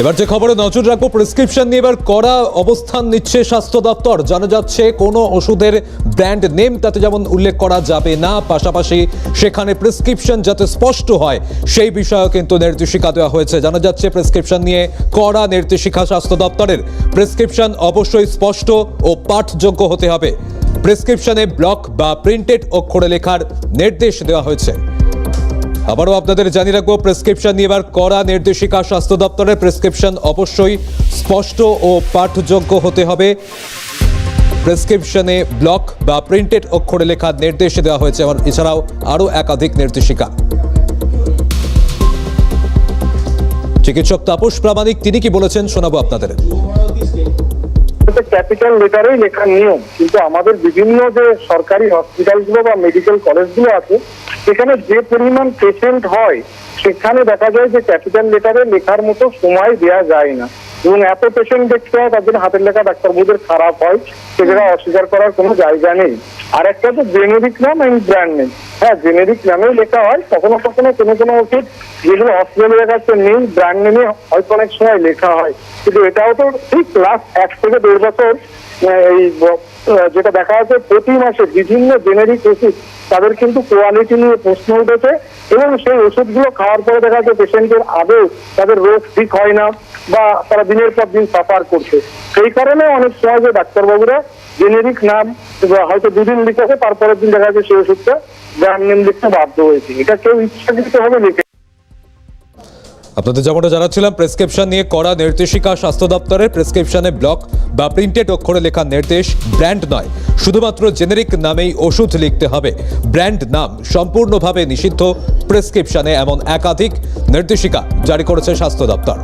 এবার যে খবরে নজর রাখব প্রেসক্রিপশন নিয়ে এবার কড়া অবস্থান নিচ্ছে স্বাস্থ্য দপ্তর। জানা যাচ্ছে কোনো ওষুধের ব্র্যান্ড নেম তাতে যেমন উল্লেখ করা যাবে না, পাশাপাশি সেখানে প্রেসক্রিপশন যাতে স্পষ্ট হয়, সেই বিষয়েও কিন্তু নির্দেশিকা দেওয়া হয়েছে। জানা যাচ্ছে প্রেসক্রিপশন নিয়ে কড়া নির্দেশিকা স্বাস্থ্য দপ্তরের। প্রেসক্রিপশন অবশ্যই স্পষ্ট ও পাঠযোগ্য হতে হবে। প্রেসক্রিপশনে ব্লক বা প্রিন্টেড অক্ষরে লেখার নির্দেশ দেওয়া হয়েছে। আবারও আপনাদের জানিয়ে রাখব প্রেসক্রিপশন নিয়ে এবার কড়া নির্দেশিকা স্বাস্থ্য দপ্তরের প্রেসক্রিপশন অবশ্যই স্পষ্ট ও পাঠযোগ্য হতে হবে। প্রেসক্রিপশনে ব্লক বা প্রিন্টেড অক্ষরে লেখার নির্দেশ দেওয়া হয়েছে, এবং এছাড়াও আরও একাধিক নির্দেশিকা। চিকিৎসক তাপস প্রামাণিক, তিনি কি বলেছেন শোনাবো আপনাদের। ক্যাপিটাল লেটারেই লেখার নিয়ম, কিন্তু আমাদের বিভিন্ন যে সরকারি হসপিটালগুলো বা মেডিকেল কলেজগুলো আছে সেখানে যে পরিমাণ পেশেন্ট হয়, সেখানে দেখা যায় যে ক্যাপিটাল লেটারে লেখার মতো সময় দেওয়া যায় না। এবং এত পেশেন্ট দেখতে হয় তার জন্য হাতের লেখা ডাক্তারবাবুদের খারাপ হয়, সেগুলো অস্বীকার করার কোনো জায়গা নেই। আর একটা তো জেনেরিক নাম এন্ড ব্র্যান্ড নেম হ্যাঁ জেনেরিক নামেও লেখা হয়, কখনো কখনো কোনো কোনো ওষুধ যেগুলো হসপিটালের কাছে নেই ব্র্যান্ড নেমে হয়তো অনেক সময় লেখা হয়। কিন্তু এটাও তো ঠিক লাস্ট এক থেকে দেড় বছর এই যেটা দেখা যাচ্ছে প্রতি মাসে বিভিন্ন জেনেরিক ওষুধ তাদের কিন্তু কোয়ালিটি নিয়ে প্রশ্ন উঠেছে এবং সেই ওষুধগুলো খাওয়ার পরে দেখা যাচ্ছে পেশেন্টের আদৌ তাদের রোগ ঠিক হয় না বা তারা দিনের পর দিন সাফার করছে। সেই কারণে অনেক সময় যে ডাক্তারবাবুরা জেনেরিক নাম হয়তো দুদিন লিখেছে, তারপরের দিন দেখা যাচ্ছে সেই ওষুধটা ব্র্যান্ড নেম লিখতে বাধ্য হয়েছে। এটা কেউ ইচ্ছাকৃত ভাবে লিখে আপনাদের যেমনটা জানাচ্ছিলাম প্রেসক্রিপশন নিয়ে করা নির্দেশিকা স্বাস্থ্য দপ্তরের প্রেসক্রিপশনে ব্লক বা প্রিন্টেড অক্ষরে লেখা নির্দেশ ব্র্যান্ড নয়, শুধুমাত্র জেনেরিক নামেই ওষুধ লিখতে হবে। ব্র্যান্ড নাম সম্পূর্ণভাবে নিষিদ্ধ প্রেসক্রিপশনে এমন একাধিক নির্দেশিকা জারি করেছে স্বাস্থ্য দপ্তর।